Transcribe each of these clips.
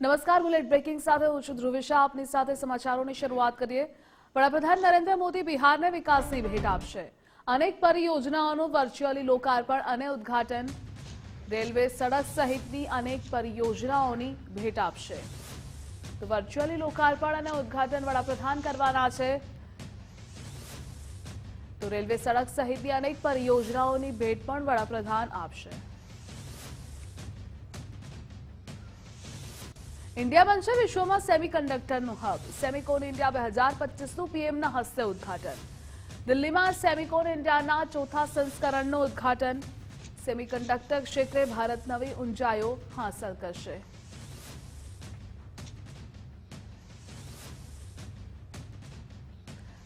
નમસ્કાર, bullet breaking સાથે હું છું ધ્રુવિશા આપની સાથે સમાચારોની શરૂઆત કરીએ. વડાપ્રધાન નરેન્દ્ર મોદી બિહારને વિકાસની ભેટ આપશે. અનેક પરિયોજનાઓનું વર્ચ્યુઅલી લોકાર્પણ અને ઉદ્ઘાટન રેલવે સડક સહિતની અનેક પરિયોજનાઓની ભેટ આપશે. તો વર્ચ્યુઅલી લોકાર્પણ અને ઉદ્ઘાટન વડાપ્રધાન કરવાના છે. તો રેલવે સડક સહિતની અનેક પરિયોજનાઓની ભેટ પણ વડાપ્રધાન આપશે. ઇન્ડિયા બનશે વિશ્વમાં સેમિકન્ડક્ટરનું હબ. સેમિકોન ઇન્ડિયા બે હજાર પચીસનું પીએમના હસ્તે ઉદ્ઘાટન. દિલ્હીમાં સેમિકોન ઇન્ડિયાના ચોથા સંસ્કરણનું ઉદ્ઘાટન. સેમિકન્ડક્ટર ક્ષેત્રે ભારત નવી ઊંચાઈઓ હાંસલ કરશે.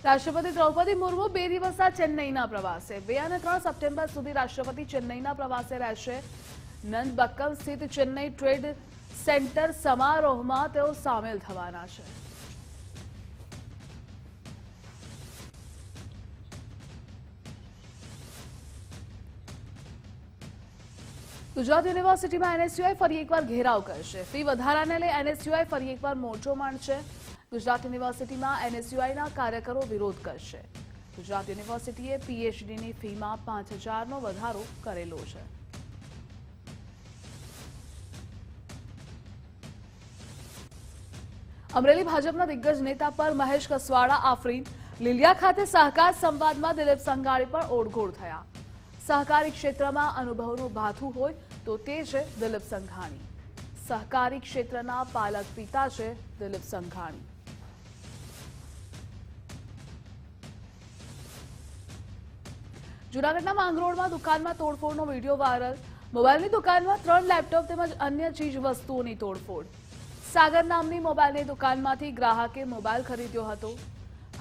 રાષ્ટ્રપતિ દ્રૌપદી મુર્મુ બે દિવસના ચેન્નઈના પ્રવાસે. બે અને ત્રણ સપ્ટેમ્બર સુધી રાષ્ટ્રપતિ ચેન્નઈના પ્રવાસે રહેશે. નંદ બક્કમ સ્થિત ચેન્નઈ ટ્રેડ સેન્ટર સમારોહમાં તેઓ સામેલ થવાના છે. ગુજરાત યુનિવર્સિટીમાં એનએસયુઆઈ ફરી એકવાર ઘેરાવ કરશે. ફી વધારાને લઈ એનએસયુઆઈ ફરી એકવાર મોરચો માંડશે. ગુજરાત યુનિવર્સિટીમાં એનએસયુઆઈના કાર્યકરો વિરોધ કરશે. ગુજરાત યુનિવર્સિટીએ પીએચડીની ફીમાં પાંચ હજારનો વધારો કરેલો છે. અમરેલી ભાજપના દિગ્ગજ નેતા પર મહેશ કસવાડા આફરીન લીલિયા ખાતે સહકાર સંવાદમાં દિલીપ સંઘાણી પણ ઓળઘોળ થયા. સહકારી ક્ષેત્રમાં અનુભવનું ભાથું હોય તો તે છે દિલીપ સંઘાણી. સહકારી ક્ષેત્રના પાલક પિતા છે દિલીપ સંઘાણી. જૂનાગઢના માંગરોળમાં દુકાનમાં તોડફોડનો વીડિયો વાયરલ. મોબાઈલની દુકાનમાં ત્રણ લેપટોપ તેમજ અન્ય ચીજ વસ્તુઓની તોડફોડ. સાગર નામની મોબાઈલની દુકાનમાંથી ગ્રાહકે મોબાઈલ ખરીદ્યો હતો.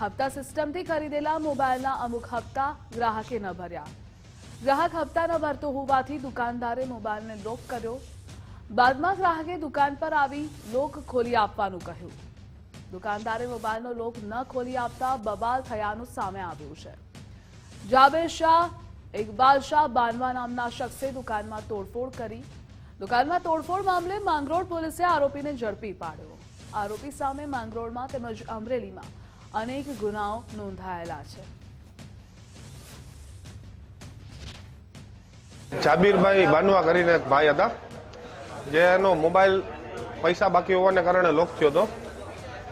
હપ્તા સિસ્ટમથી ખરીદેલા મોબાઈલના અમુક હપ્તા ગ્રાહકે ન ભર્યા. ગ્રાહક હપ્તા ન ભરતો હોવાથી દુકાનદારે મોબાઈલને લોક કર્યો. બાદમાં ગ્રાહકે દુકાન પર આવી લોક ખોલી આપવાનું કહ્યું. દુકાનદારે મોબાઈલનો લોક ન ખોલી આપતા બબાલ થયાનું સામે આવ્યું છે. જાબેર શાહ, ઇકબાલ શાહ બાનવા નામના શખ્સે દુકાનમાં તોડફોડ કરી દુકાનમાં તોડફોડ મામલે માંગરોળ પોલીસે આરોપીને ઝડપી પાડ્યો. આરોપી સામે માંગરોળમાં તેમજ અમરેલીમાં અનેક ગુનાઓ નોંધાયેલા છે. જાબીરભાઈ બાનુઆ કરીને એક ભાઈ હતા. જેનો મોબાઈલ પૈસા બાકી હોવાને કારણે લોક થયો હતો.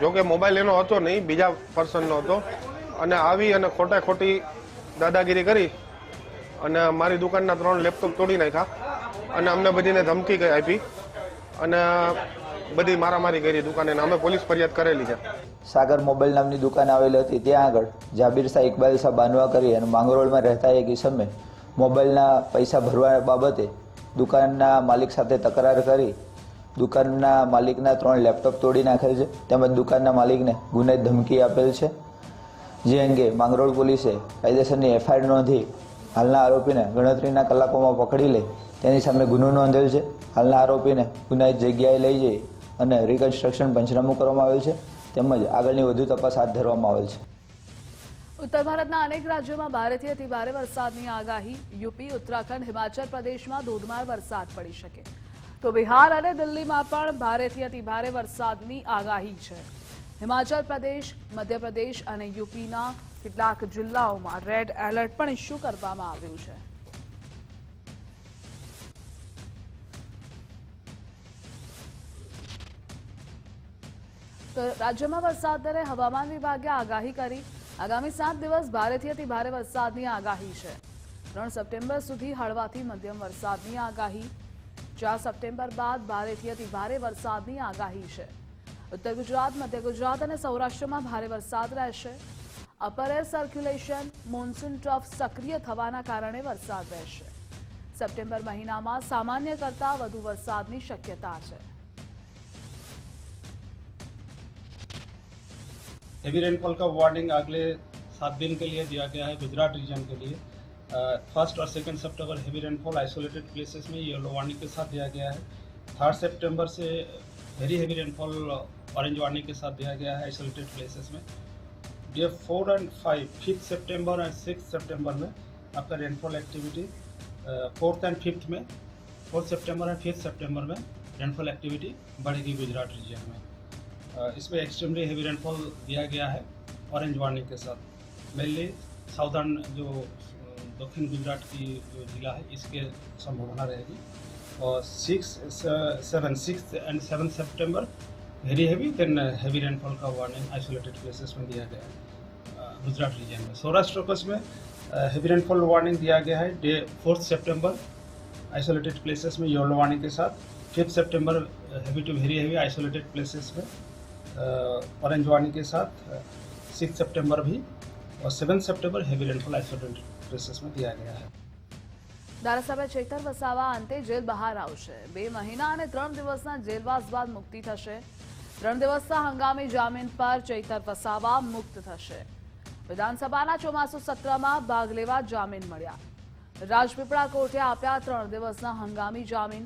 જોકે મોબાઈલ એનો હતો નહીં, બીજા પર્સનનો હતો. અને આવી અને ખોટા ખોટી દાદાગીરી કરી અને મારી દુકાનના ત્રણ લેપટોપ તોડી નાખ્યા. અને અમને બધીને ધમકી આપી. અને બધી મારામારી કરી દુકાને અમે પોલીસ ફરિયાદ કરેલી છે. સાગર મોબાઈલ નામની દુકાન આવેલી હતી, ત્યાં આગળ જાબીર શાહ ઇકબાલ શાહ બાનવા કરી અને માંગરોળમાં રહેતા એક ઈસમે મોબાઈલના પૈસા ભરવા બાબતે દુકાનના માલિક સાથે તકરાર કરી. દુકાનના માલિકના ત્રણ લેપટોપ તોડી નાખેલ છે, તેમજ દુકાનના માલિકને ગુને ધમકી આપેલ છે. જે અંગે માંગરોળ પોલીસે કાયદેસરની એફઆઈઆર નોંધી હાલના આરોપીને ગણતરીના કલાકોમાં પકડી લઈ તેની સામે ગુનો નોંધેલ છે. હાલના આરોપીને ગુનાહિત જગ્યાએ લઈ જઈ અને રિકન્સ્ટ્રક્શન પંચનામું કરવામાં આવેલ છે. તેમજ આગળની વધુ તપાસ હાથ ધરવામાં આવેલ છે. ઉત્તર ભારતના અનેક રાજ્યોમાં ભારેથી અતિ ભારે વરસાદની આગાહી. યુપી, ઉત્તરાખંડ, હિમાચલ પ્રદેશમાં ધોધમાર વરસાદ પડી શકે. તો બિહાર અને દિલ્હીમાં પણ ભારેથી અતિ ભારે વરસાદની આગાહી છે. હિમાચલ પ્રદેશ, મધ્યપ્રદેશ અને યુપીના કેટલાક જિલ્લાઓમાં રેડ એલર્ટ પણ ઇસ્યુ કરવામાં આવ્યું છે. તો રાજ્યમાં વરસાદ દરે હવામાન વિભાગે આગાહી કરી. આગામી સાત દિવસ ભારેથી અતિ ભારે વરસાદની આગાહી છે. ત્રણ સપ્ટેમ્બર સુધી હળવાથી મધ્યમ વરસાદની આગાહી. ચાર સપ્ટેમ્બર બાદ ભારેથી અતિ ભારે વરસાદની આગાહી છે. ઉત્તર ગુજરાત, મધ્ય ગુજરાત અને સૌરાષ્ટ્રમાં ભારે વરસાદ રહેશે. Upper air circulation, monsoon trough સક્રિય થવાના કારણે વરસાદ રહેશે. સપ્ટેમ્બર મહિનામાં સામાન્ય કરતાં વધુ વરસાદની શક્યતા છે. हेवी रेनफॉल का वार्निंग अगले सात दिन के लिए दिया गया है गुजरात रीजन के लिए। फ़र्स्ट और second September heavy rainfall isolated places में येलो वार्निंग के साथ दिया गया है। थर्ड सेप्टेम्बर से very heavy rainfall orange warning के साथ दिया गया है आइसोलेटेड प्लेसेस में। Day four and five fifth September and six सितंबर में आपका rainfall activity fourth and fifth में फोर्थ सितंबर एंड फिफ्थ सितंबर में रेनफॉल एक्टिविटी बढ़ेगी गुजरात रीजन में। इसमें एक्सट्रीमली हेवी रेनफॉल दिया गया है ऑरेंज वार्निंग के साथ। मेनली साउदर्न जो दक्षिण गुजरात की जो जिला है, इसके संभावना रहेगी। और six seven six and seven September very heavy then heavy rainfall का वार्निंग आइसोलेटेड प्लेसेस में दिया गया है गुजरात रीजन में। सौराष्ट्र कच्छ में हैवी रेनफॉल वार्निंग दिया गया है डे फोर्थ सितंबर आइसोलेटेड प्लेसेस में येलो वार्निंग के साथ। Fifth September heavy to very heavy isolated places में ऑरेंज वार्निंग के साथ सिक्स सितंबर भी और सेवन सितंबर हैवी रेनफॉल आइसोलेटेड प्लेसेस में दिया गया है ધારાસભ્ય ચૈતર વસાવા અંતે જેલ બહાર આવશે બે મહિના અને ત્રણ દિવસના જેલવાસ બાદ મુક્તિ થશે ત્રણ દિવસના હંગામી જામીન પર ચૈતર વસાવા મુક્ત થશે વિધાનસભાના ચોમાસુ સત્રમાં ભાગ લેવા જામીન મળ્યા રાજપીપળા કોર્ટે આપ્યા ત્રણ દિવસના હંગામી જામીન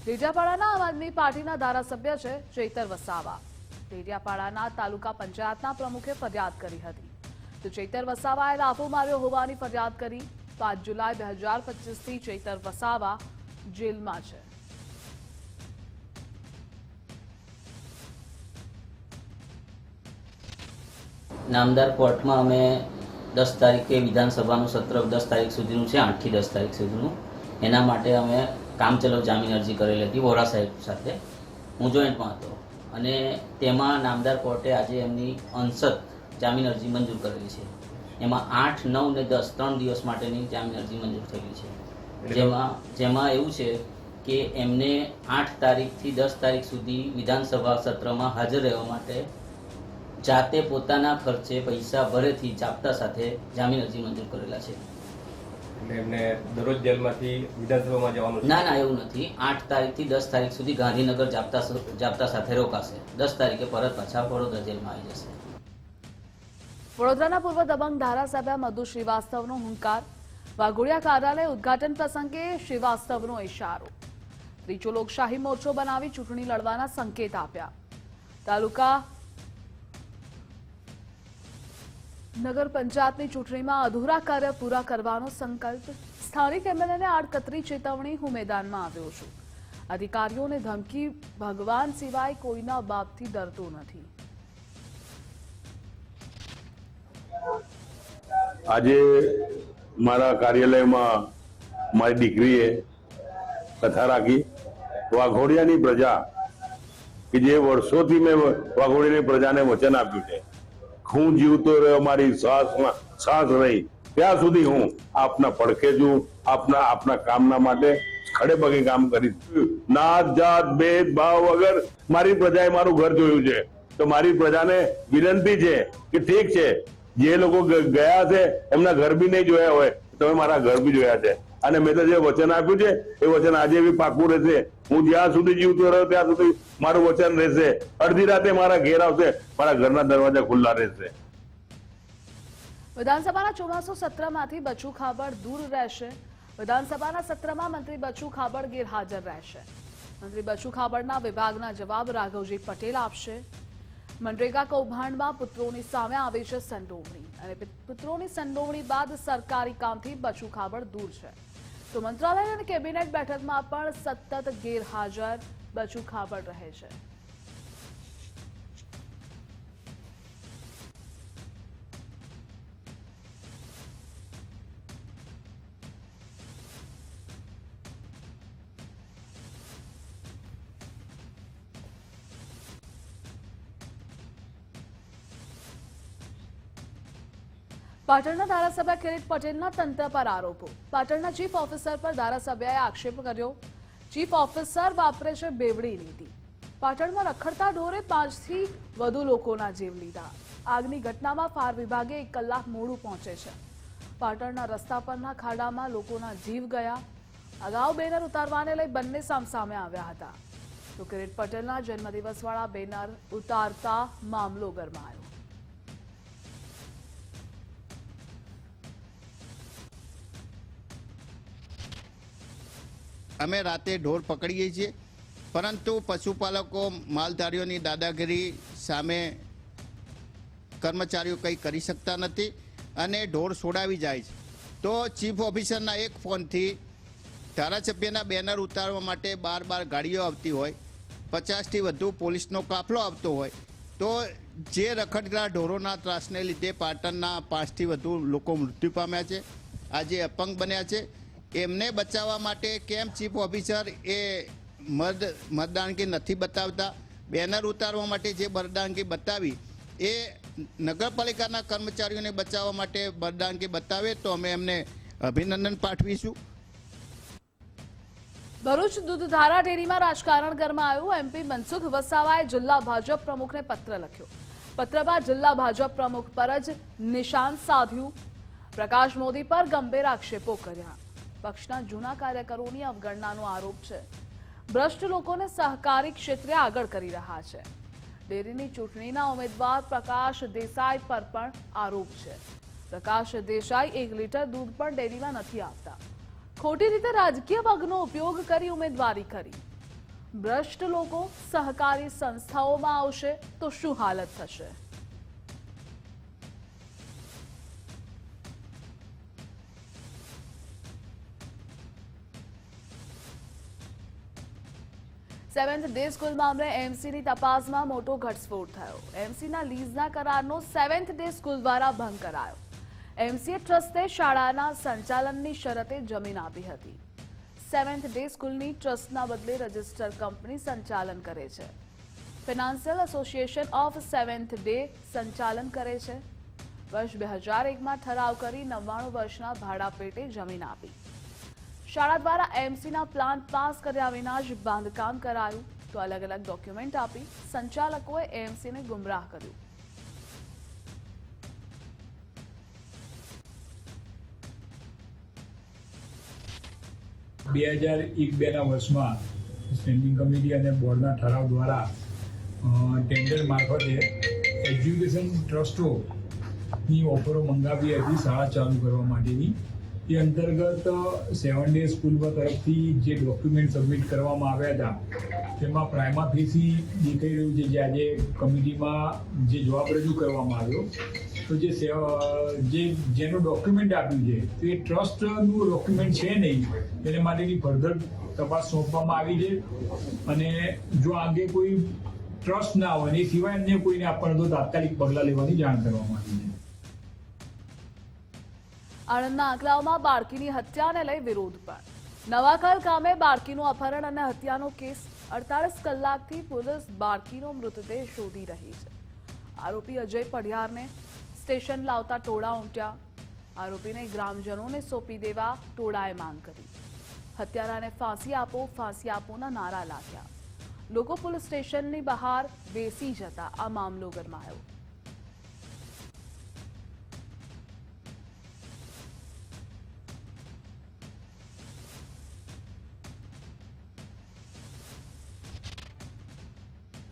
ડેડિયાપાડાના આમ આદમી પાર્ટીના ધારાસભ્ય છે ચૈતર વસાવા ડેડિયાપાડાના તાલુકા પંચાયતના પ્રમુખે ફરિયાદ કરી હતી. તો ચૈતર વસાવાએ લાફો માર્યો હોવાની ફરિયાદ કરી. પાંચ જુલાઈ બે હજાર પચીસથી ચૈતર વસાવા જેલમાં છે. નામદાર કોર્ટમાં અમે દસ તારીખે વિધાનસભાનું સત્ર દસ તારીખ સુધીનું છે, આઠથી દસ તારીખ સુધીનું. એના માટે અમે કામચલાઉ જામીન અરજી કરેલી હતી વોરા સાહેબ સાથે. હું જોઈન્ટમાં હતો. અને તેમાં નામદાર કોર્ટે આજે એમની અંશત જામીન અરજી મંજૂર કરેલી છે. એમાં આઠ નવ ને દસ ત્રણ દિવસ માટેની જામીન અરજી મંજૂર થયેલી છે. જેમાં જેમાં એવું છે કે એમને આઠ તારીખથી દસ તારીખ સુધી વિધાનસભા સત્રમાં હાજર રહેવા માટે જાતે પોતાના ખર્ચે પૈસા ભરેથી જાપતા સાથે જામીન અરજી મંજૂર કરેલા છે. એમને દરરોજ જેલમાંથી વિધાનસભામાં જવાનું ના ના એવું નથી. આઠ તારીખથી દસ તારીખ સુધી ગાંધીનગર જાપતા જાપ્તા સાથે રોકાશે. દસ તારીખે પરત પાછા વડોદરા જેલમાં આવી જશે. વડોદરાના પૂર્વ દબંગ ધારાસભ્ય મધુ શ્રીવાસ્તવનો હુંકાર. વાઘોડિયા કાર્યાલય ઉદઘાટન પ્રસંગે શ્રીવાસ્તવનો ઇશારો ત્રીજો લોકશાહી મોરચો બનાવી ચૂંટણી લડવાના સંકેત આપ્યા. તાલુકા નગર પંચાયતની ચૂંટણીમાં અધૂરા કાર્ય પૂરા કરવાનો સંકલ્પ સ્થાનિક એમએલએને આડકતરી ચેતવણી હું મેદાનમાં આવ્યો છું. અધિકારીઓને ધમકી, ભગવાન સિવાય કોઈના બાપથી ડરતો નથી. આજે મારા કાર્યાલયમાં મારી દીકરીએ કથા રાખી. વાઘોડિયાની પ્રજા, કે જે વર્ષોથી મેં વાઘોડિયાની પ્રજાને વચન આપ્યું છે હું જીવતો રહ્યો મારી શ્વાસમાં શ્વાસ રહી. ત્યાં સુધી હું આપના પડખે છું, આપના આપના કામના માટે ખડે પગે કામ કરીશ. નાત જાત ભેદ ભાવ વગર મારી પ્રજાએ મારું ઘર જોયું છે. તો મારી પ્રજાને વિનંતી છે કે ઠીક છે, જે લોકો ગયા છે, એમના ઘર બી નહીં જોયા હોય તમે મારા ઘર બી જોયા છે. અને મેં તો જે વચન આપ્યું છે, એ વચન આજે બી પાકું રહેશે. હું જ્યાં સુધી જીવતો રહ્યો, ત્યાં સુધી મારું વચન રહેશે. અડધી રાતે મારા ઘેર આવશે, મારા ઘરના દરવાજા ખુલ્લા રહેશે. વિધાનસભાના ચોમાસુ સત્રમાંથી બચુ ખાબડ દૂર રહેશે. વિધાનસભાના સત્રમાં મંત્રી બચુ ખાબડ ગેરહાજર રહેશે. મંત્રી બચુ ખાબડના વિભાગના જવાબ રાઘવજી પટેલ આપશે. મનરેગા કૌભાંડમાં પુત્રોની સામે આવી છે સંડોવણી. અને પુત્રોની સંડોવણી બાદ સરકારી કામથી બચુ ખાબડ દૂર છે. તો મંત્રાલય અને કેબિનેટ બેઠકમાં પણ સતત ગેરહાજર બચુ ખાબડ રહે છે. પાટણના ધારાસભ્ય કિરીટ પટેલના તંત્ર પર આરોપો. પાટણના ચીફ ઓફિસર પર ધારાસભ્યએ આક્ષેપ કર્યો. ચીફ ઓફિસર વાપરે છે બેવડી નીતિ. પાટણમાં રખડતા ઢોરે પાંચથી વધુ લોકોના જીવ લીધા. આગની ઘટનામાં ફાયર વિભાગે એક કલાક મોડું પહોંચે છે. પાટણના રસ્તા પરના ખાડામાં લોકોના જીવ ગયા. અગાઉ બેનર ઉતારવાને લઈ બંને સામસામે આવ્યા હતા. તો કિરીટ પટેલના જન્મદિવસવાળા બેનર ઉતારતા મામલો ગરમાયો. અમે રાતે ઢોર પકડીએ છીએ. પરંતુ પશુપાલકો, માલધારીઓની દાદાગીરી સામે કર્મચારીઓ કંઈ કરી શકતા નથી અને ઢોર છોડાવી જાય છે. તો ચીફ ઓફિસરના એક ફોનથી ધારાસભ્યના બેનર ઉતારવા માટે બાર બાર ગાડીઓ આવતી હોય, પચાસથી વધુ પોલીસનો કાફલો આવતો હોય, તો જે રખડતા ઢોરોના ત્રાસને લીધે પાટણના પાંચથી વધુ લોકો મૃત્યુ પામ્યા છે. આજે અપંગ બન્યા છે. એમને બચાવવા માટે કેમ ચીફ ઓફિસર એ મત મતદાનકી નથી બતાવતા? બેનર ઉતારવા માટે જે મતદાનકી બતાવી, એ નગરપાલિકાના કર્મચારીઓને બચાવવા માટે મતદાનકી બતાવે તો અમે એમને અભિનંદન પાઠવીશું. ભરૂચ દૂધધારા ડેરીમાં રાજકારણ ગરમાયું એમપી મનસુખ વસાવાએ જિલ્લા ભાજપ પ્રમુખને પત્ર લખ્યો. પત્રમાં જિલ્લા ભાજપ પ્રમુખ પર જ નિશાન સાધ્યું. પ્રકાશ મોદી પર ગંભીર આક્ષેપો કર્યા. પક્ષના જૂના કાર્યકરોની અવગણનાનો આરોપ છે. ભ્રષ્ટ લોકોને સહકારી ક્ષેત્રે આગળ કરી રહ્યા છે. ડેરીની ચૂંટણીના ઉમેદવાર પ્રકાશ દેસાઈ પર પણ આરોપ છે. પ્રકાશ દેસાઈ એક લીટર દૂધ પણ ડેરીમાં નથી આપતા. ખોટી રીતે રાજકીય પગનો ઉપયોગ કરી ઉમેદવારી કરી. ભ્રષ્ટ લોકો સહકારી સંસ્થાઓમાં આવશે તો શું હાલત થશે? સેવન્થ ડે સ્કૂલ મામલે એમસીની તપાસમાં મોટો ઘટસ્ફોટ થયો. એમસીના લીઝના કરારનો સેવન્થ ડે સ્કૂલ દ્વારા ભંગ કરાયો. એમસીએ ટ્રસ્ટે શાળાના સંચાલનની શરતે જમીન આપી હતી. સેવન્થ ડે સ્કૂલની ટ્રસ્ટના બદલે રજિસ્ટર કંપની સંચાલન કરે છે. Financial association of seventh day સંચાલન કરે છે. વર્ષ બે હજાર એકમાં ઠરાવ કરી નવ્વાણું વર્ષના ભાડા પેટે જમીન આપી. શાળા દ્વારા એમસીના પ્લાન પાસ કર્યા વિના જ બાંધકામ કરાયું તો અલગ અલગ ડોક્યુમેન્ટ આપી સંચાલકોએ એમસીને ગુમરાહ કર્યું. બે હજાર એક બેના વર્ષમાં સ્ટેન્ડિંગ કમિટી અને બોર્ડના ઠરાવ દ્વારા ટેન્ડર મારફતે એજ્યુકેશન ટ્રસ્ટોની ઓફરો મંગાવી હતી શાળા ચાલુ કરવા માટેની. એ અંતર્ગત સેવન ડે સ્કૂલ તરફથી જે ડોક્યુમેન્ટ સબમિટ કરવામાં આવ્યા હતા, તેમાં પ્રાઇમા ફેસી દેખાઈ રહ્યું છે જે આજે કમિટીમાં જે જવાબ રજૂ કરવામાં આવ્યો. તો જે જે, જેનું ડોક્યુમેન્ટ આપ્યું છે, તે ટ્રસ્ટનું ડોક્યુમેન્ટ છે નહીં, તેને માટેની ફર્ધર તપાસ સોંપવામાં આવી છે. અને જો આગે કોઈ ટ્રસ્ટ ના હોય એ સિવાય અન્ય કોઈને આપણને તો તાત્કાલિક પગલાં લેવાની જાણ કરવામાં આવી છે. આણંદના આંકલાવમાં બાળકીની હત્યાને લઈ વિરોધ પણ. નવાકલ ગામે બાળકીનું અપહરણ અને હત્યાનો કેસ અડતાલીસ કલાકથી પોલીસ બાળકીનો મૃતદેહ શોધી રહી છે. આરોપી અજય પઢિયારને સ્ટેશન લાવતા ટોળા ઉમટ્યા. આરોપીને ગ્રામજનોને સોંપી દેવા ટોળાએ માંગ કરી. હત્યારાને ફાંસી આપો, ફાંસી આપોના નારા લાગ્યા. લોકો પોલીસ સ્ટેશનની બહાર બેસી જતા આ મામલો ગરમાયો.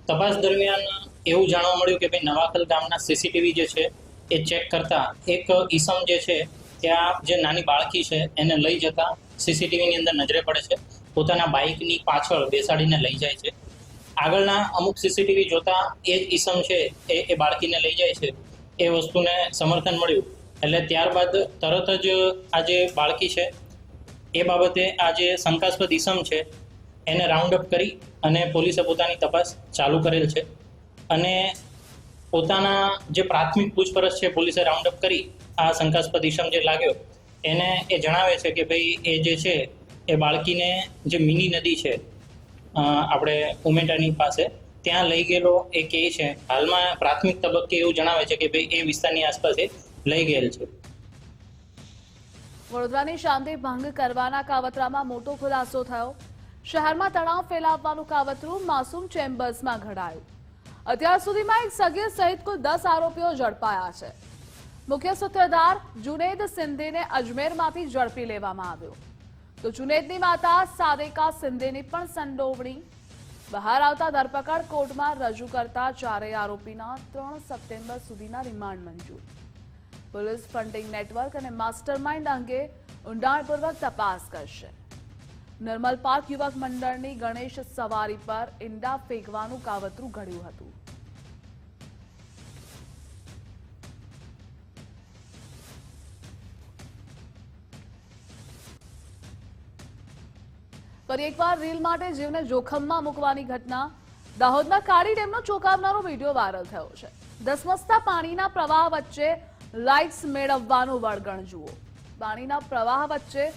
તપાસ દરમિયાન એવું જાણવા મળ્યું કે ભાઈ નવાખલ ગામના સીસીટીવી જે છે એ ચેક કરતા એક ઈસમ જે છે, ત્યાં જે નાની બાળકી છે, એને લઈ જતા સીસીટીવીની અંદર નજરે પડે છે. પોતાના બાઇકની પાછળ બેસાડીને લઈ જાય છે. આગળના અમુક સીસીટીવી જોતા એ જ ઈસમ છે, એ એ બાળકીને લઈ જાય છે. એ વસ્તુને સમર્થન મળ્યું. એટલે ત્યારબાદ તરત જ આ જે બાળકી છે, એ બાબતે આ જે શંકાસ્પદ ઈસમ છે એને રાઉન્ડ અપ કરી અને પોલીસે પોતાની તપાસ ચાલુ કરેલ છે. અને પોતાના જે પ્રાથમિક પૂછપરછ છે, પોલીસે રાઉન્ડ અપ કરી. આ શંકાસ્પદ ઈસમ જે લાગ્યો, એને એ જણાવે છે કે ભાઈ એ જે છે, એ બાળકીને જે મિની નદી છે આપણે ઉમેટાની પાસે, ત્યાં લઈ ગયેલો એ કહે છે. હાલમાં પ્રાથમિક તબક્કે એવું જણાવે છે કે ભાઈ એ વિસ્તારની આસપાસ એ લઈ ગયેલ છે. વડોદરાની શાંતિ ભંગ કરવાના કાવતરામાં મોટો ખુલાસો થયો. શહેરમાં તણાવ ફેલાવવાનું કાવતરું માસૂમ ચેમ્બર્સમાં ઘડાયું. અત્યાર સુધીમાં એક સગીર સહિત કુલ દસ આરોપીઓ ઝડપાયા છે. મુખ્ય સૂત્રધાર જુનેદ સિંધીને અજમેરમાંથી ઝડપી લેવામાં આવ્યો. તો જુનેદની માતા સાદેકા સિંધીની પણ સંડોવણી. બહાર આવતા ધરપકડ કોર્ટમાં રજૂ કરતા ચારેય આરોપીના ત્રણ સપ્ટેમ્બર સુધીના રિમાન્ડ મંજૂર. પોલીસ ફંડિંગ નેટવર્ક અને માસ્ટરમાઇન્ડ અંગે ઊંડાણપૂર્વક તપાસ કરશે. નર્મલ પાર્ક યુવક મંડળની ગણેશ સવારી પર ઈંડા ફેંકવાનું કાવતરું ઘડ્યું હતું. ફરી એકવાર રીલ માટે જીવને જોખમમાં મૂકવાની ઘટના. દાહોદના કાળી ડેમનો ચોંકાવનારો વીડિયો વાયરલ થયો છે. ધસમસતા પાણીના પ્રવાહ વચ્ચે લાઇટ્સ મેળવવાનું વળગણ જુઓ. પાણીના પ્રવાહ વચ્ચે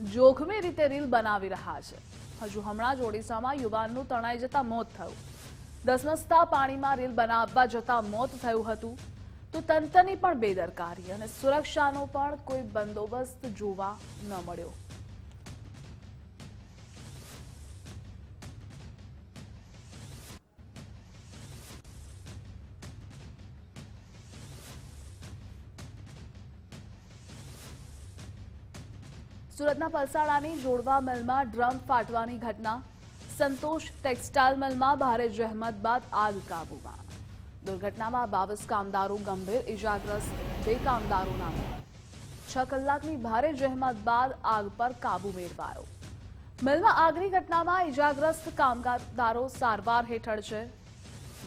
જોખમી રીતે રીલ બનાવી રહ્યા છે. હજુ હમણાં જ ઓડિશામાં યુવાનનું તણાઈ જતા મોત થયું. ધસમસતા પાણીમાં રીલ બનાવવા જતા મોત થયું હતું. તો તંત્રની પણ બેદરકારી અને સુરક્ષાનો પણ કોઈ બંદોબસ્ત જોવા ન મળ્યો. સુરતના પલસાણાની જોડવા મિલમાં ડ્રમ ફાટવાની ઘટના. સંતોષ ટેક્સટાઇલ મિલમાં ભારે જહેમત બાદ આગ કાબૂમાં. દુર્ઘટનામાં બાવીસ કામદારો ગંભીર ઇજાગ્રસ્ત, બે કામદારોના છ કલાકની ભારે જહેમત બાદ આગ પર કાબુ મેળવાયો. મિલમાં આગની ઘટનામાં ઇજાગ્રસ્ત કામદારો સારવાર હેઠળ છે.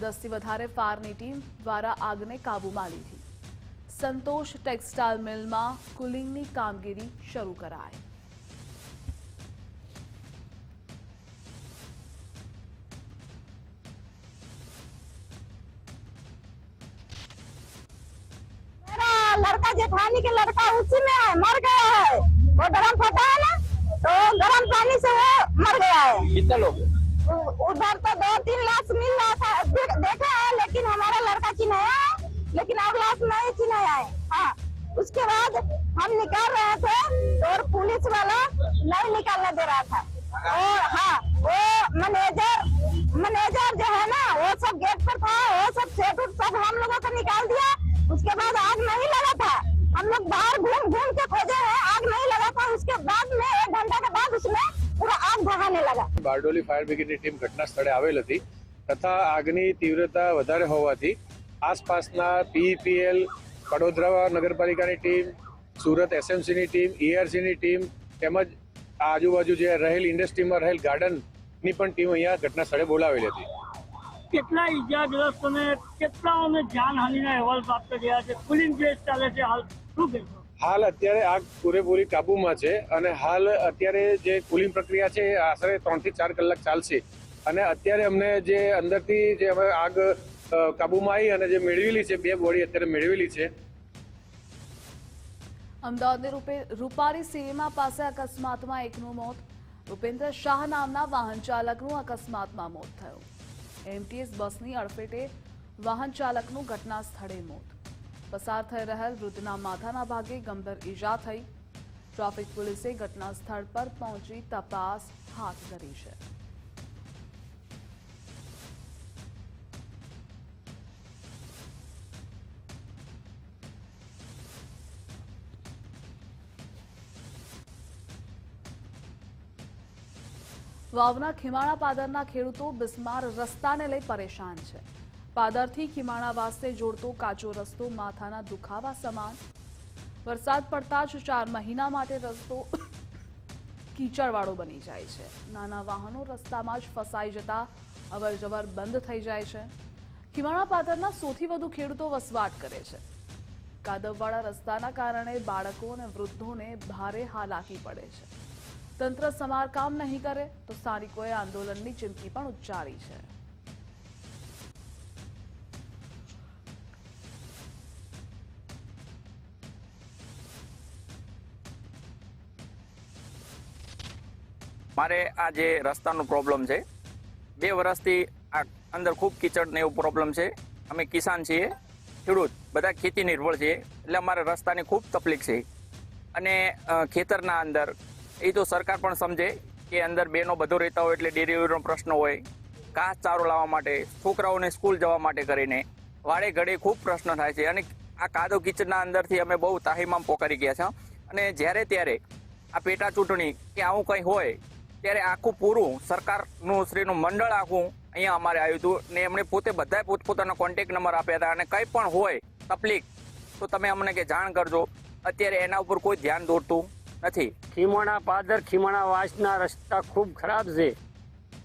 દસથી વધારે ફાયરની ટીમ દ્વારા આગને કાબૂમાં લીધી. સંતોષ ટેક્સટાઇલ મિલમાં કુલિંગની કામગીરી શરૂ કરાઈ मेरा लड़का जेठानी के लड़का उसी में है मर गया है वो गरम फटा है ना तो गरम पानी से वो मर गया है कितने लोग उ- उधर तो दो तीन लाश मिल रहा था देख- देखा है लेकिन हमारा लड़का चिन्हाया है लेकिन अब लाश नहीं चिन्हाया है हाँ उसके बाद हम निकाल रहे थे और पुलिस वाला नहीं निकालने दे रहा था और हाँ वो मैनेजर मैनेजर जो है ना वो सब गेट पर था वो सब सेट उट सब हम लोगों को निकाल दिया उसके बाद आग नहीं लगा था हम लोग बाहर घूम घूम के खोजे हैं आग नहीं लगा था उसके बाद में एक घंटा के बाद उसमें पूरा आग भगाने लगा બારડોલી ફાયર બ્રિગેડની ટીમ ઘટના સ્થળે આવેલ હતી તથા આગની તીવ્રતા વધારે હોવાથી આસપાસના પીઈપીએલ કડોદરા નગરપાલિકાની ટીમ સુરત એસએમસીની ટીમ ઈઆરસીની ટીમ તેમજ આજુબાજુ જે રહેલ ઇન્ડસ્ટ્રીમાં રહેલ ગાર્ડનની પણ ટીમ અહીંયા ઘટના સ્થળે બોલાવેલી હતી. કેટલા ઇજાગ્રસ્ત અને કેટલાઓને જાનહાનિના અહેવાલ પ્રાપ્ત થયા છે? કુલિંગ કેસ ચાલે છે હાલ. શું કહેશો? હાલ અત્યારે આગ પૂરેપૂરી કાબુમાં છે અને હાલ અત્યારે જે કુલિંગ પ્રક્રિયા છે એ આશરે ત્રણથી ચાર કલાક ચાલશે. અને અત્યારે અમને જે અંદરથી જે હવે આગ કાબુમાં આવી અને જે મેળવેલી છે બે બોડી અત્યારે મેળવેલી છે. અમદાવાદની રૂપે રૂપારી સિનેમા પાસે અકસ્માતમાં એકનું મોત. રૂપેન્દ્ર શાહ નામના વાહન ચાલકનું અકસ્માતમાં મોત થયું. એમટીએસ બસની અડફેટે વાહન ચાલકનું ઘટના સ્થળે મોત. પસાર થઈ રહેલ વૃદ્ધના માથાના ભાગે ગંભીર ઈજા થઈ. ટ્રાફિક પોલીસે ઘટના સ્થળ પર પહોંચી તપાસ હાથ ધરી છે. વાવના ખીમાણા પાદરના ખેડૂતો બિસ્માર રસ્તાને લઈ પરેશાન છે. પાદરથી ખીમાણા વાસ્તે જોડતો કાચો રસ્તો માથાના દુખાવા સમાન. વરસાદ પડતા જ ચાર મહિના માટે રસ્તો કીચડવાળો બની જાય છે. નાના વાહનો રસ્તામાં જ ફસાઈ જતા અવરજવર બંધ થઈ જાય છે. ખીમાણા પાદરના સૌથી વધુ ખેડૂતો વસવાટ કરે છે. કાદવવાળા રસ્તાના કારણે બાળકો અને વૃદ્ધોને ભારે હાલાકી પડે છે. તંત્ર સમારકામ નહીં કરે તો સ્થાનિકોએ આંદોલનની ચીમકી પણ ઉચ્ચારી છે. મારે આ જે રસ્તાનો પ્રોબ્લેમ છે, બે વર્ષથી આ અંદર ખૂબ કીચડ ને એવું પ્રોબ્લેમ છે. અમે કિસાન છીએ, ખેડૂત, બધા ખેતી નિર્ભર છીએ, એટલે અમારે રસ્તાની ખૂબ તકલીફ છે. અને ખેતરના અંદર એ તો સરકાર પણ સમજે કે અંદર બેનો બધો રહેતા હોય એટલે ડિલિવરીનો પ્રશ્ન હોય. ઘાસ ચારો લાવવા માટે, છોકરાઓને સ્કૂલ જવા માટે કરીને વાડે ઘડે ખૂબ પ્રશ્ન થાય છે. અને આ કાદો કિચડના અંદરથી અમે બહુ તાહીમામ પોકારી ગયા છે અને જ્યારે ત્યારે આ પેટા ચૂંટણી કે આવું કંઈ હોય, ત્યારે આખું પૂરું સરકારનું, શ્રીનું મંડળ આખું અહીંયા અમારે આવ્યું હતું. ને એમણે પોતે બધાએ પોતપોતાના કોન્ટેક નંબર આપ્યા હતા. અને કંઈ પણ હોય તકલીફ, તો તમે અમને કે જાણ કરજો. અત્યારે એના ઉપર કોઈ ધ્યાન દોરતું નથી. ખીમણા પાદર, ખીમણા વાસના રસ્તા ખૂબ ખરાબ છે.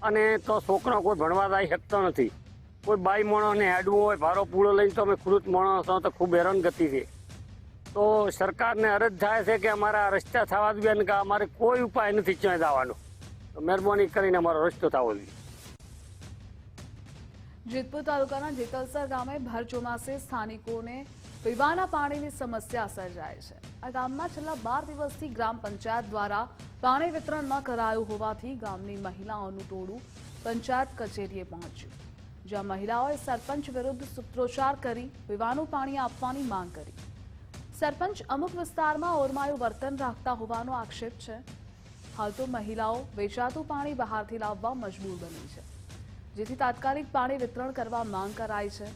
અને તો છોકરો કોઈ ભણવા જઈ શકતો નથી. કોઈ બાઈ માણસને હેડવું હોય, ભારો પૂળો લઈને તો અમે ખેડૂત માણસો તો ખૂબ હેરાનગતિ છે. તો સરકારને અરજ થાય છે કે અમારા રસ્તા થવા જોઈએ અને કે અમારે કોઈ ઉપાય નથી ત્યાં જવાનો. તો મહેરબાની કરીને અમારો રસ્તો થવો જોઈએ. જેતપુર તાલુકાના જેતલસર ગામે ભર ચોમાસે સ્થાનિકોને પીવાના પાણીની સમસ્યા સર્જાય છે. આ ગામમાં છેલ્લા બાર દિવસથી ગ્રામ પંચાયત દ્વારા પાણી વિતરણ ન કરાયું હોવાથી ગામની મહિલાઓનું ટોળું પંચાયત કચેરીએ પહોંચ્યું. જ્યાં મહિલાઓએ સરપંચ વિરુદ્ધ સૂત્રોચ્ચાર કરી પીવાનું પાણી આપવાની માંગ કરી. સરપંચ અમુક વિસ્તારમાં ઓરમાયું વર્તન રાખતા હોવાનો આક્ષેપ છે. હાલ તો મહિલાઓ વેચાતું પાણી બહારથી લાવવા મજબૂર બની છે, જેથી તાત્કાલિક પાણી વિતરણ કરવા માંગ કરાઈ છે.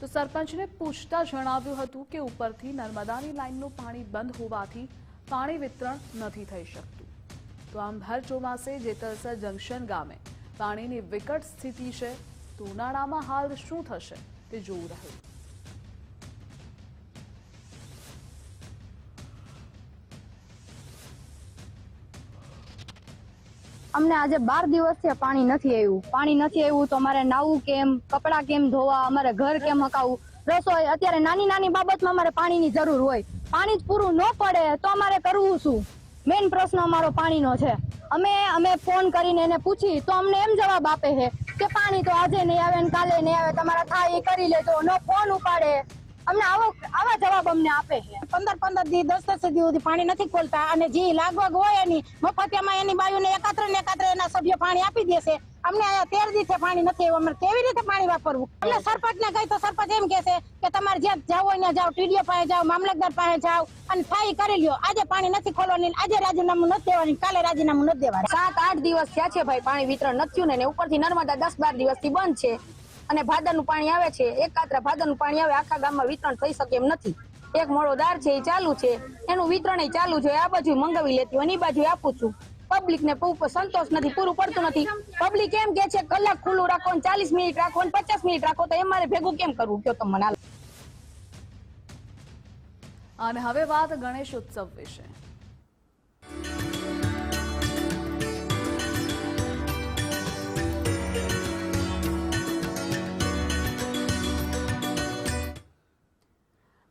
તો સરપંચને પૂછતા જણાવ્યું હતું કે ઉપરથી નર્મદાની લાઇનનું પાણી બંધ હોવાથી પાણી વિતરણ નથી થઈ શકતું. તો આમ ભર ચોમાસે જેતલસર જંકશન ગામે પાણીની વિકટ સ્થિતિ છે. તો ઉનાળામાં હાલ શું થશે તે જોવું રહ્યું. અમને આજે બાર દિવસથી પાણી નથી આવ્યું. પાણી નથી આવ્યું તો અમારે નાવું કેમ, કપડાં કેમ ધોવા, અમારે ઘર કેમ હકાવું? રસોઈ અત્યારે નાની નાની બાબતમાં અમારે પાણીની જરૂર હોય. પાણી જ પૂરું ન પડે તો અમારે કરવું શું? મેઇન પ્રશ્ન અમારો પાણીનો છે. અમે અમે ફોન કરીને એને પૂછી તો અમને એમ જવાબ આપે છે કે પાણી તો આજે નહીં આવે ને કાલે નહીં આવે, તમારા થાય એ કરી લેજો. નો ફોન ઉપાડે. અમને આવો આવા જવાબ અમને આપે છે. પંદર પંદર દી દસ દસ દી સુધી પાણી નથી ખોલતા અને જે લાગવગ હોય એની મફતિયામાં એની બાયુને એકાત્ર ને એકાત્ર એના સભ્ય પાણી આપી દેશે અમને અહીંયા તેર દિવસે પાણી નથી અમારે કેવી રીતે પાણી વાપરવું? અમને સરપંચ ને કહી તો સરપંચ એમ કે છે કે તમારે જ્યાં જાવ હોય ને જાઓ ટીડીઓ પાસે જાઓ મામલતદાર પાસે જાઓ અને ફાઈ કરી લ્યો. આજે પાણી નથી ખોલવાની આજે રાજીનામું નથી દેવાની કાલે રાજીનામું નથી દેવાનું. સાત આઠ દિવસ થયા છે ભાઈ પાણી વિતરણ નથી થયું ને ને ઉપરથી નર્મદા દસ બાર દિવસથી બંધ છે. અને ભાદરનું પાણી આવે છે, એક કાતરા ભાદરનું પાણી આવે, આખા ગામમાં વિતરણ થઈ શકે એમ નથી. એક મોડો દાર છે એ ચાલુ છે. એનું વિતરણ ચાલુ છે, આ બાજુ મંગાવી લેતી ઈ બાજુ આપું છું. પબ્લિક ને સંતોષ નથી, પૂરું પડતું નથી. પબ્લિક એમ કે છે, કલાક ખુલ્લું રાખો ને ચાલીસ મિનિટ રાખો ને પચાસ મિનિટ રાખો, તો એમ મારે ભેગું કેમ કરવું? કયો તમે મને અને હવે વાત ગણેશ ઉત્સવ વિશે.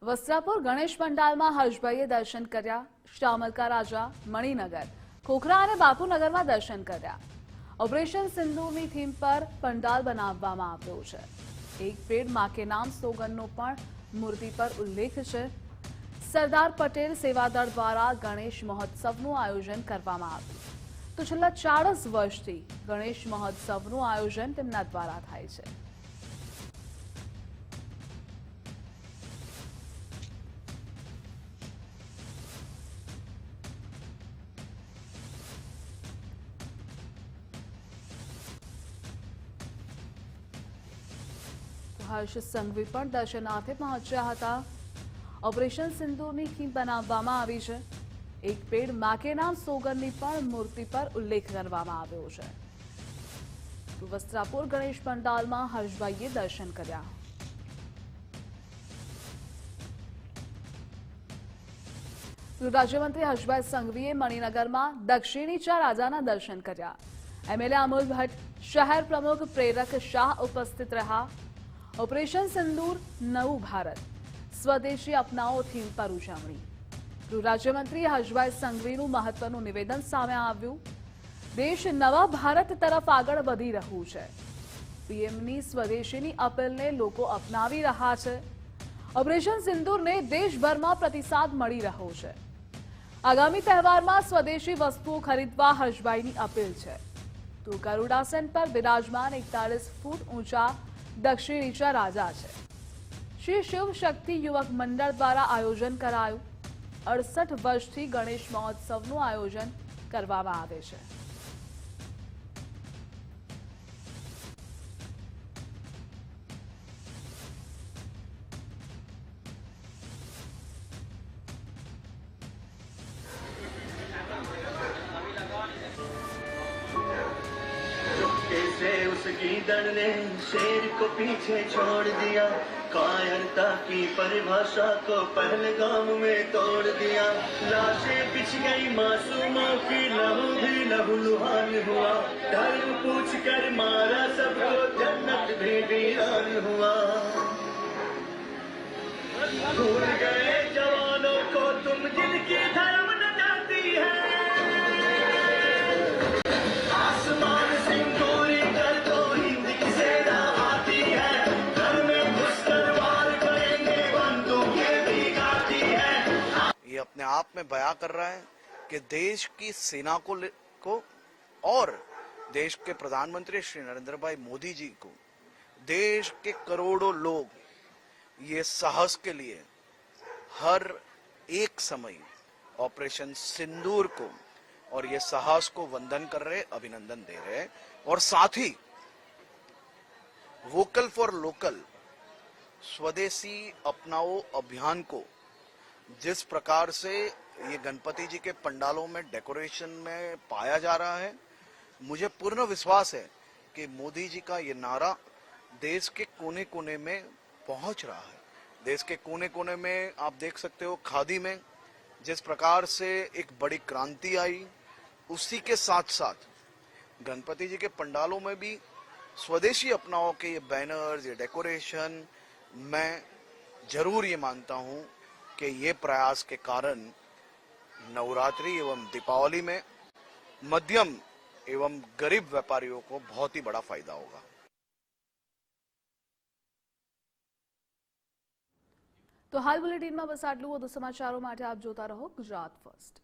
વસ્ત્રાપુર ગણેશ પંડાલમાં હર્ષભાઈએ દર્શન કર્યા. શ્યામલકા રાજા, મણિનગર, ખોખરા અને બાપુનગરમાં દર્શન કર્યા. ઓપરેશન સિંધુની થીમ પર પંડાલ બનાવવામાં આવ્યો છે. એક પેડમાં કે નામ સ્લોગનનો પણ મૂર્તિ પર ઉલ્લેખ છે. સરદાર પટેલ સેવાદળ દ્વારા ગણેશ મહોત્સવનું આયોજન કરવામાં આવ્યું. તો છેલ્લા ચાળીસ વર્ષથી ગણેશ મહોત્સવનું આયોજન તેમના દ્વારા થાય છે. હર્ષ સંઘવી પણ દર્શનાર્થે પહોંચ્યા હતા ઓપરેશન સિંદૂરની થીમ બનાવવામાં આવી છે એક પેડ માકેના સોગરની પણ મૂર્તિ પર ઉલ્લેખ કરવામાં આવ્યો છે વસ્ત્રાપુર ગણેશ પંડાલમાં હર્ષભાઈએ દર્શન કર્યા રાજ્યમંત્રી હર્ષભાઈ સંઘવીએ મણિનગરમાં દક્ષિણી ચા રાજાના દર્શન કર્યા એમએલએ અમોલ ભટ્ટ શહેર પ્રમુખ પ્રેરક શાહ ઉપસ્થિત રહ્યા ઓપરેશન સિંદૂર, નવું ભારત. સ્વદેશી અપનાવો થીમ પર ઉજવણી ગૃહ રાજ્યમંત્રી હર્ષભાઈ સંઘવીનું મહત્વનું નિવેદન સામે આવ્યું. દેશ નવા ભારત તરફ આગળ વધી રહ્યું છે. પીએમની સ્વદેશીની અપીલને લોકો અપનાવી રહ્યા છે. ઓપરેશન સિંદૂરને દેશભરમાં પ્રતિસાદ મળી રહ્યો છે. આગામી તહેવારમાં સ્વદેશી વસ્તુઓ ખરીદવા હર્ષભાઈની અપીલ છે. તો ગરુડાસન પર બિરાજમાન એકતાલીસ ફૂટ ઊંચા દક્ષિણીચા રાજા છે. શ્રી શિવ શક્તિ યુવક મંડળ દ્વારા આયોજન કરાયું. અડસઠ વર્ષથી ગણેશ મહોત્સવનું આયોજન કરવામાં આવે છે. शेर को पीछे छोड़ दिया कायरता की परिभाषा को पहले गाँव में तोड़ दिया। लाशें बिछ गई, मासूमों की लहू भी लहू लुहान हुआ। धर्म पूछ कर मारा सबको, जन्नत भी वीरान हुआ। भूल गए में बयां कर रहा है कि देश की सेना को को और देश के प्रधानमंत्री श्री नरेंद्र भाई मोदी जी को, देश के करोड़ों लोग ये साहस के लिए हर एक समय ऑपरेशन सिंदूर को और ये साहस को वंदन कर रहे, अभिनंदन दे रहे और साथ ही वोकल फॉर लोकल, स्वदेशी अपनाओ अभियान को जिस प्रकार से ये गणपति जी के पंडालों में डेकोरेशन में पाया जा रहा है। मुझे पूर्ण विश्वास है कि मोदी जी का ये नारा देश के कोने कोने में पहुँच रहा है। देश के कोने कोने में आप देख सकते हो खादी में जिस प्रकार से एक बड़ी क्रांति आई, उसी के साथ साथ गणपति जी के पंडालों में भी स्वदेशी अपनाओ के ये बैनर्स ये डेकोरेशन मैं ज़रूर ये मानता हूँ कि ये प्रयास के कारण नवरात्रि एवं दीपावली में मध्यम एवं गरीब व्यापारियों को बहुत ही बड़ा फायदा होगा તો હાલ બુલેટિનમાં બસ આટલું વધુ સમાચારો માટે આપ જોતા રહો ગુજરાત ફર્સ્ટ